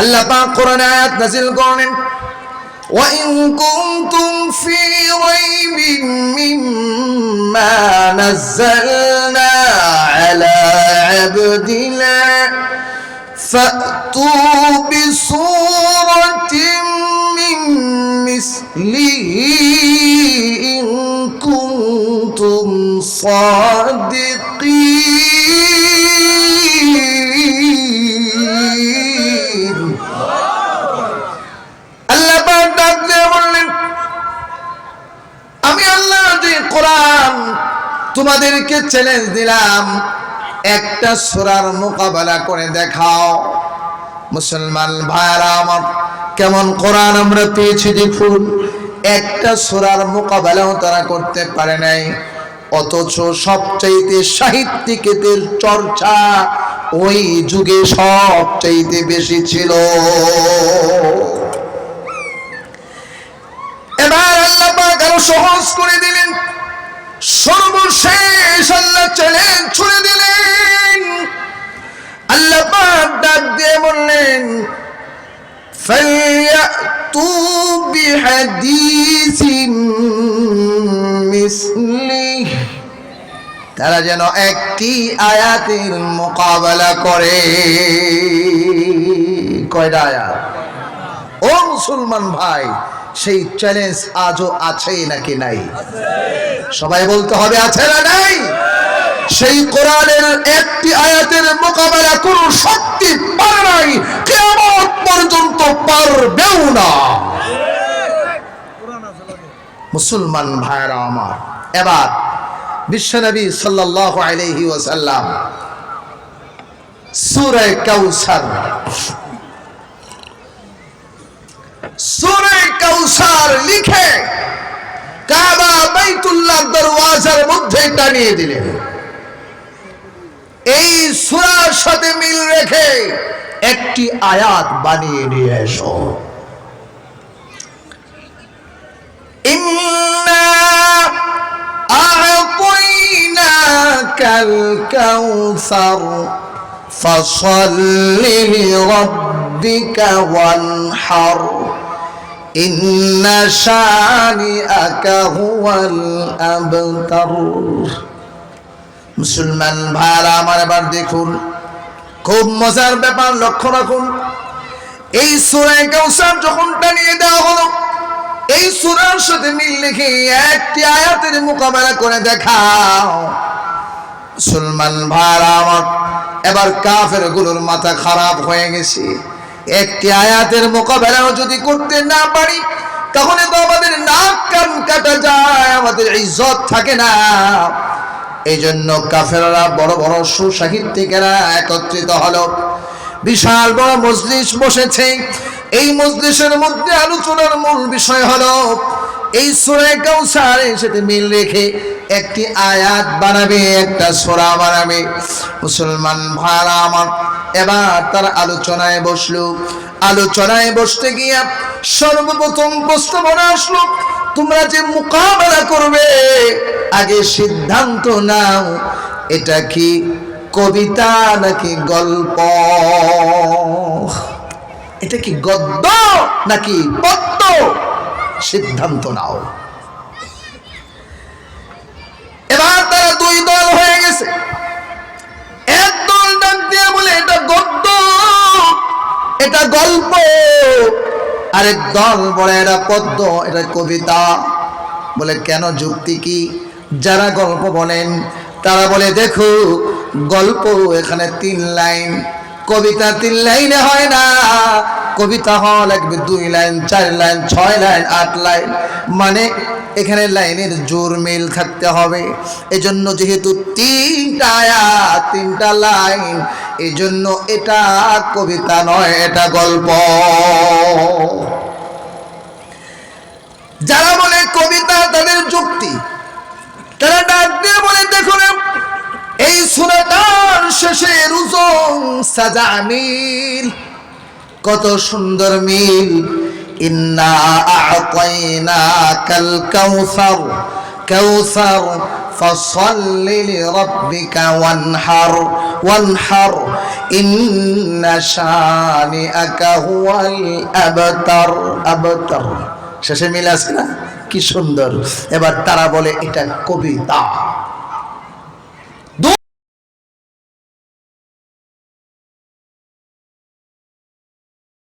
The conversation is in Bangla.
আল্লাহ পাক কোরআনে আয়াত নাযিল করেন وإن كنتم في ريب مما نزلنا على عبدنا فأتوا بسورة من مثله إن كنتم صادقين তোমাদেরকে চ্যালেঞ্জ দিলাম। একটা সূরার মোকাবেলা করে দেখাও। মুসলমান ভাইরা আমার, কেমন কোরআন আমরা পেয়েছি দেখুন। একটা সূরার মোকাবেলাও তারা করতে পারে নাই। অথচ সবচাইতে সাহিত্যিকেদের চর্চা ওই যুগে সবচাইতে বেশি ছিল। এবার আল্লাহ আরও সহজ করে দিলেন। সর্বশেষ আল্লাহ চ্যালেঞ্জ ছুড়ে দিলেন। আল্লাহ ডাক দিয়ে বললেন ফাইয়াতু তারা যেন একটি আয়াতের মোকাবেলা করে। কয়টা আয়াত? ও মুসলমান ভাই, সেই চ্যালেঞ্জ আজও আছে নাকি নাই? সবাই বলতে হবে, আছে না নাই? সেই কোরআনের একটি আয়াতের মোকাবেলা কোন শক্তি পারে নাই কেমন পর্যন্ত পারবেও না। মুসলমান ভাইরা আমার, এবার বিশ্বনবী সাল্লাল্লাহু আলাইহি ওয়াসাল্লাম সূরা কাউসার, সূরা লিখে কাবা বাইতুল্লাহ দরওয়াজার মধ্যে টানিয়ে দিলেন। এই সূরার সাথে মিল রেখে একটি আয়াত বানিয়ে নিয়ে এসো ইন্না আ'তাইনাকাল কাউসার فصل لربك وانحر إن شانئك هو الأبتر মুসলমান ভাইরা আমার এবার দেখুন, খুব মজার ব্যাপার লক্ষ্য রাখুন। এই সুরায় কাউসার যখন টানিয়ে দেওয়া হলো, এই সুরার সাথে মিল রেখে একটি আয়াতের মোকাবেলা করে দেখাও। মুসলমান ভাইরা আমার এবার কাফেরগুলোর মাথা খারাপ হয়ে গেছে। একটি আয়াতের মোকাবেলাও যদি করতে না পারি, তাহলে তো আমাদের নাক কান কাটা যায়, আমাদের ইজ্জত থাকে না। এই জন্য কাফেররা বড় বড় সুসাহিত্যিকেরা একত্রিত হলো। বিশাল বড় মজলিস বসেছে। এই মজলিসের মধ্যে আলোচনার মূল বিষয় হলো, এই সুরে কাউসারের সাথে মিল রেখে একটি আয়াত বানাবে, একটা সোরা বানাবে। মুসলমান ভাইরা আমার, এবার তার আলোচনায় বসল। আলোচনায় বসতে গিয়া সর্বপ্রথম প্রস্তাবনা আসলো, তোমরা যে মোকাবেলা করবে আগে সিদ্ধান্ত নাও, এটা কি কবিতা নাকি গল্প? এটা কি গদ্য নাকি পদ্য? সিদ্ধান্ত নাও। এবার তারা দুই দল হয়ে গেছে। এক দল ডাক দিয়ে বলে, এটা গদ্য, এটা গল্প। আরেক দল বলে, এটা পদ্য, এটা কবিতা। বলে, কেন যুক্তি কি? যারা গল্প বলেন, তারা বলে, দেখো, গল্প এখানে তিন লাইন। কবিতা তিন লাইনে হয় না। কবিতা হওয়া লাগবে দুই লাইন, চার লাইন, ছয় লাইন, আট লাইন। মানে এখানে লাইনের জোর মিল থাকতে হবে। এজন্য যেহেতু তিনটা তিনটা লাইন এই জন্য এটা কবিতা নয়, এটা গল্প। যারা বলে কবিতা তাদের যুক্তি তারা ডাক দিয়ে বলে দেখুন এই শেষে রুজং সাজা মিল কত সুন্দর মিল। ইন্না আ'তাইনা কাল কাউসার। কাউসার, ফাসাল্লি লিরাব্বিকা ওয়ানহার। ওয়ানহার, ইন্না শানিআকা হুয়াল আবতার। আবতার। শেষে মিল আছে না? কি সুন্দর। এবার তারা বলে, এটা কবিতা।